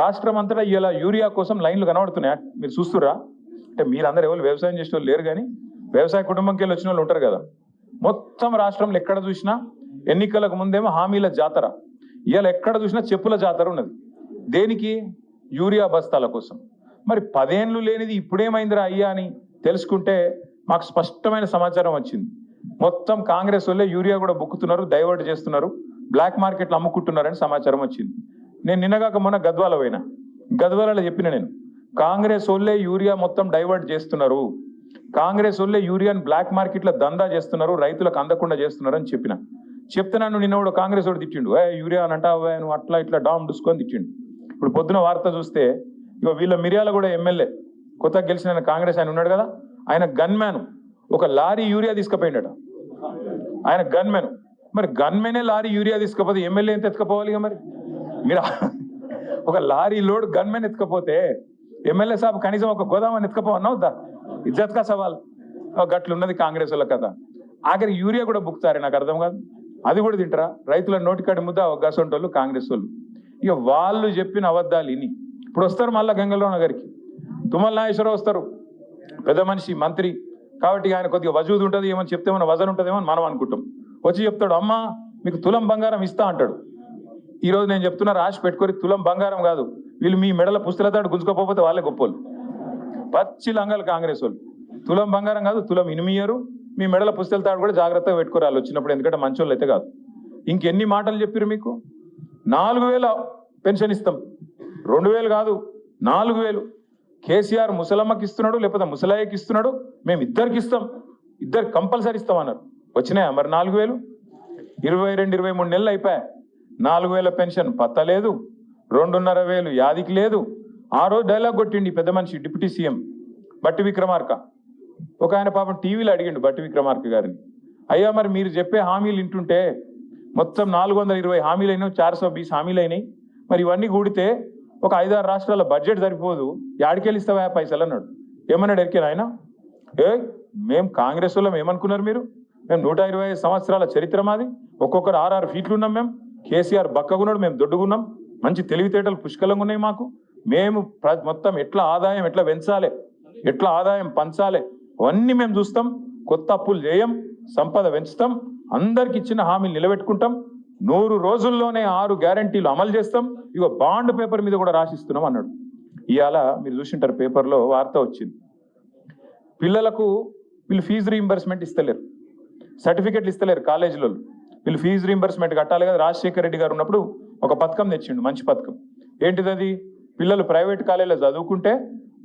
రాష్ట్రం అంతటా ఇలా యూరియా కోసం లైన్లు కనబడుతున్నాయా? మీరు చూస్తురా అంటే మీరందరూ ఎవరు వ్యవసాయం చేసే వాళ్ళు లేరు కానీ వ్యవసాయ కుటుంబంకి వెళ్ళి వచ్చిన వాళ్ళు ఉంటారు కదా. మొత్తం రాష్ట్రంలో ఎక్కడ చూసినా ఎన్నికలకు ముందేమో హామీల జాతర. ఇవాళ ఎక్కడ చూసినా చెప్పుల జాతర ఉన్నది. దేనికి? యూరియా బస్తాల కోసం. మరి పదేళ్ళు లేనిది ఇప్పుడేమైందిరా అయ్యా అని తెలుసుకుంటే మాకు స్పష్టమైన సమాచారం వచ్చింది. మొత్తం కాంగ్రెస్ వాళ్ళే యూరియా కూడా బుక్కుతున్నారు డైవర్ట్ చేస్తున్నారు బ్లాక్ మార్కెట్లో అమ్ముకుంటున్నారని సమాచారం వచ్చింది. నేను నిన్నగాక మొన్న గద్వాల పోయినా. గద్వాలలో చెప్పిన నేను కాంగ్రెస్ వాళ్ళే యూరియా మొత్తం డైవర్ట్ చేస్తున్నారు. కాంగ్రెస్ వాళ్ళే యూరియాని బ్లాక్ మార్కెట్లో దందా చేస్తున్నారు రైతులకు అందకుండా చేస్తున్నారు అని చెప్పిన. చెప్తే నన్ను నిన్న కూడా కాంగ్రెస్ వాడు తిట్టిండు. ఏ యూరియా అని అంటావా? నువ్వు అట్లా ఇట్లా డామ్ డుసుకొని తిట్టిండు. ఇప్పుడు పొద్దున వార్త చూస్తే ఇక వీళ్ళ మిర్యాల కూడా ఎమ్మెల్యే కొత్తగా గెలిచిన ఆయన కాంగ్రెస్ ఆయన ఉన్నాడు కదా? ఆయన గన్మ్యాన్. ఒక లారీ యూరియా తీసుకుపోయిండట. ఆయన గన్ మ్యాన్ మరి గన్ మ్యానే లారీ యూరియా తీసుకపోతే ఎమ్మెల్యే ఎంత ఎత్తుకపోవాలి ఇక మరి? మీరు ఒక లారీ లోడ్ గన్ ఎత్తుకపోతే ఎమ్మెల్యే సాబ్ కనీసం ఒక గోదామని ఎత్తుకపోవన్నా వద్దా ఇజ్జత్ కా సవాల్? గట్లున్నది కాంగ్రెస్ వాళ్ళ కథ. ఆఖరి యూరియా కూడా బుక్తారే నాకు అర్థం కాదు. అది కూడా తింటారా? రైతుల నోటికాడి ముద్ద గసంటోళ్ళు కాంగ్రెస్ వాళ్ళు ఇక వాళ్ళు చెప్పిన అబద్ధాలు ఇని ఇప్పుడు వస్తారు మళ్ళా గంగలో గారికి తుమ్మల నాగేశ్వరరావు వస్తారు. పెద్ద మనిషి మంత్రి. కాబట్టి ఆయన కొద్దిగా వజూదు ఉంటుంది ఏమని చెప్తే మన వజన్ ఉంటుందేమో అని మనం అనుకుంటాం. వచ్చి చెప్తాడు అమ్మ మీకు తులం బంగారం ఇస్తా అంటాడు. ఈరోజు నేను చెప్తున్నా రాసి పెట్టుకొని తులం బంగారం కాదు. వీళ్ళు మీ మెడల పుస్తలతాడు గుంజుకోకపోతే వాళ్ళే గొప్పోళ్ళు పచ్చి లంగాలు కాంగ్రెస్ వాళ్ళు. తులం బంగారం కాదు తులం ఇనిమియరు మీ మెడల పుస్తలతాడు కూడా జాగ్రత్తగా పెట్టుకోరాలి వచ్చినప్పుడు ఎందుకంటే మంచోళ్ళు అయితే కాదు. ఇంకెన్ని మాటలు చెప్పారు మీకు? నాలుగు వేల పెన్షన్ ఇస్తాం. రెండు వేలు కాదు నాలుగు వేలు. కేసీఆర్ ముసలమ్మకి ఇస్తున్నాడు లేకపోతే ముసలాయకి ఇస్తున్నాడు మేము ఇద్దరికి ఇస్తాం. ఇద్దరు కంపల్సరీ ఇస్తాం అన్నారు. వచ్చినాయా మరి నాలుగు వేలు? ఇరవై రెండు ఇరవై మూడు నెలలు అయిపోయాయి. నాలుగు వేల పెన్షన్ పత్తలేదు రెండున్నర వేలు యాదికి లేదు. ఆ రోజు డైలాగ్ కొట్టిండి పెద్ద మనిషి డిప్యూటీ సీఎం బట్టి విక్రమార్క. ఒక ఆయన పాపం టీవీలో అడిగిండు బట్టి విక్రమార్క గారిని. అయ్యా మరి మీరు చెప్పే హామీలు వింటుంటే మొత్తం నాలుగు వందల ఇరవై హామీలు చార్ సో బీస్ హామీలైనాయి. మరి ఇవన్నీ కూడితే ఒక ఐదారు రాష్ట్రాల బడ్జెట్ సరిపోదు. యాడికెళ్ళిస్తావా పైసలు అన్నాడు. ఏమన్నాడు ఎరికే ఆయన ఏ మేం కాంగ్రెస్ వాళ్ళం ఏమనుకున్నారు మీరు? మేము నూట ఇరవై ఐదు సంవత్సరాల చరిత్ర మాది. ఒక్కొక్కరు ఆరు ఆరు ఫీట్లు ఉన్నాం మేము కేసీఆర్ బక్కగున్నాడు మేము దొడ్డుకున్నాం మంచి తెలివితేటలు పుష్కలంగా ఉన్నాయి మాకు. మేము ప్ర- మొత్తం ఎట్లా ఆదాయం ఎట్లా పెంచాలి ఎట్లా ఆదాయం పంచాలి అవన్నీ మేము చూస్తాం. కొత్త అప్పులు చేయం సంపద పెంచుతాం. అందరికి ఇచ్చిన హామీలు నిలబెట్టుకుంటాం. నూరు రోజుల్లోనే ఆరు గ్యారంటీలు అమలు చేస్తాం. ఇగో బాండ్ పేపర్ మీద కూడా రాసిస్తున్నాం అన్నాడు. ఇవాళ మీరు చూసింటారు పేపర్లో వార్త వచ్చింది. పిల్లలకు వీళ్ళు ఫీజు రీయింబర్స్మెంట్ ఇస్తలేరు. సర్టిఫికెట్లు ఇస్తలేరు కాలేజీలో వీళ్ళు ఫీజు రీంబర్స్మెంట్ కట్టాలి కదా. రాజశేఖర రెడ్డి గారు ఉన్నప్పుడు ఒక పథకం తెచ్చిండు మంచి పథకం. ఏంటిది అది? పిల్లలు ప్రైవేట్ కాలేజీలో చదువుకుంటే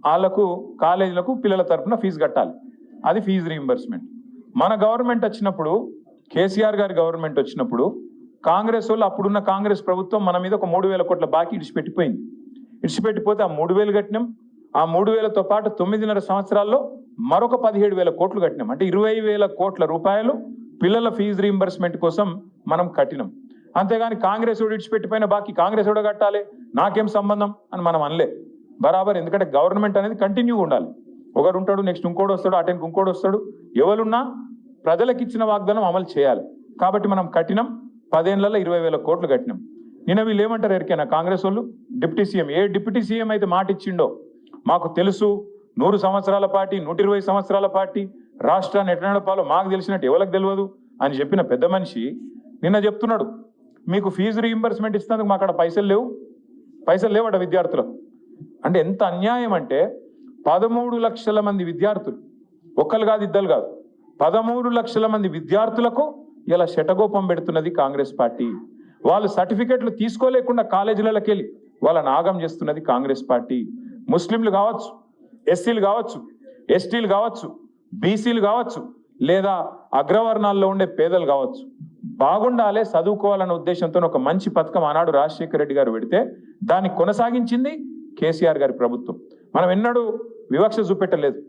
వాళ్ళకు కాలేజీలకు పిల్లల తరపున ఫీజు కట్టాలి. అది ఫీజు రీయింబర్స్మెంట్ మన గవర్నమెంట్ వచ్చినప్పుడు కేసీఆర్ గారి గవర్నమెంట్ వచ్చినప్పుడు కాంగ్రెస్ వాళ్ళు అప్పుడున్న కాంగ్రెస్ ప్రభుత్వం మన మీద ఒక మూడు వేల కోట్ల బాకీ ఇడిచిపెట్టిపోయింది. ఇడిచిపెట్టిపోతే ఆ మూడు వేలు కట్టినాం. ఆ మూడు వేలతో పాటు తొమ్మిదిన్నర సంవత్సరాల్లో మరొక పదిహేడు వేల కోట్లు కట్టినాం. అంటే ఇరవై వేల కోట్ల రూపాయలు పిల్లల ఫీజు రీయింబర్స్మెంట్ కోసం మనం కట్టినాం అంతేగాని కాంగ్రెస్ విడిచిపెట్టిపోయిన బాకీ కాంగ్రెస్ కూడా కట్టాలి. నాకేం సంబంధం అని మనం అనలే. బరాబర్ ఎందుకంటే గవర్నమెంట్ అనేది కంటిన్యూ ఉండాలి. ఒకరు ఉంటాడు నెక్స్ట్ ఇంకోటి వస్తాడు అటెండ్కి ఇంకోటి వస్తాడు. ఎవరున్నా ప్రజలకు ఇచ్చిన వాగ్దానం అమలు చేయాలి. కాబట్టి మనం కట్టినాం పదేళ్ళలో ఇరవై వేల కోట్లు కట్టినాం. నిన్న వీళ్ళు ఏమంటారు ఎరికైనా? కాంగ్రెస్ వాళ్ళు డిప్యూటీ సీఎం ఏ డిప్యూటీ సీఎం అయితే మాట ఇచ్చిండో? మాకు తెలుసు నూరు సంవత్సరాల పార్టీ నూట ఇరవై సంవత్సరాల పార్టీ రాష్ట్రాన్ని ఎట్లా నడపాలో మాకు తెలిసినట్టు ఎవరికి తెలియదు అని చెప్పిన పెద్ద మనిషి నిన్న చెప్తున్నాడు మీకు ఫీజు రీయింబర్స్మెంట్ ఇస్తున్నందుకు మాకు అక్కడ పైసలు లేవు. పైసలు లేవట విద్యార్థులకు. అంటే ఎంత అన్యాయం అంటే పదమూడు లక్షల మంది విద్యార్థులు ఒక్కరు కాదు ఇద్దరు కాదు పదమూడు లక్షల మంది విద్యార్థులకు ఇలా శటగోపం పెడుతున్నది కాంగ్రెస్ పార్టీ. వాళ్ళు సర్టిఫికెట్లు తీసుకోలేకుండా కాలేజీలకి వెళ్ళి వాళ్ళని ఆగం చేస్తున్నది కాంగ్రెస్ పార్టీ. ముస్లింలు కావచ్చు ఎస్సీలు కావచ్చు ఎస్టీలు కావచ్చు బీసీలు కావచ్చు లేదా అగ్రవర్ణాల్లో ఉండే పేదలు కావచ్చు. బాగుండాలే చదువుకోవాలన్న ఉద్దేశంతో ఒక మంచి పథకం ఆనాడు రాజశేఖర రెడ్డి గారు పెడితే దాన్ని కొనసాగించింది కేసీఆర్ గారి ప్రభుత్వం. మనం ఎన్నడూ వివక్ష చూపెట్టలేదు.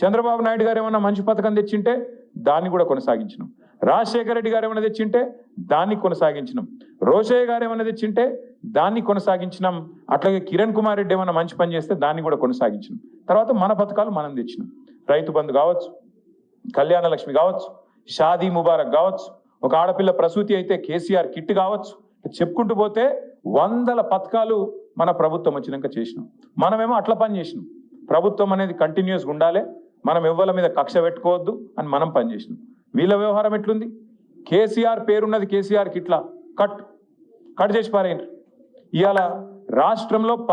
చంద్రబాబు నాయుడు గారు ఏమన్నా మంచి పథకం తెచ్చింటే దాన్ని కూడా కొనసాగించినాం. రాజశేఖర రెడ్డి గారు ఏమైనా తెచ్చింటే దాన్ని కొనసాగించినాం. రోషయ్య గారు ఏమైనా తెచ్చింటే దాన్ని కొనసాగించినాం. అట్లాగే కిరణ్ కుమార్ రెడ్డి ఏమైనా మంచి పని చేస్తే దాన్ని కూడా కొనసాగించినాం. తర్వాత మన పథకాలు మనం తెచ్చినాం. రైతు బంధు కావచ్చు కళ్యాణ లక్ష్మి కావచ్చు షాదీ ముబారక్ కావచ్చు ఒక ఆడపిల్ల ప్రసూతి అయితే కేసీఆర్ కిట్ కావచ్చు చెప్పుకుంటూ పోతే వందల పథకాలు మన ప్రభుత్వం వచ్చినాక చేసినాం. మనమేమో అట్లా పని చేసినాం. ప్రభుత్వం అనేది కంటిన్యూస్గా ఉండాలి మనం ఎవ్వల మీద కక్ష పెట్టుకోవద్దు అని మనం పని చేసినాం. వీళ్ళ వ్యవహారం ఎట్లుంది? కేసీఆర్ పేరున్నది కేసీఆర్కి ఇట్లా కట్ కట్ చేసి పారేయండి. ఇవాళ రాష్ట్రంలో ప-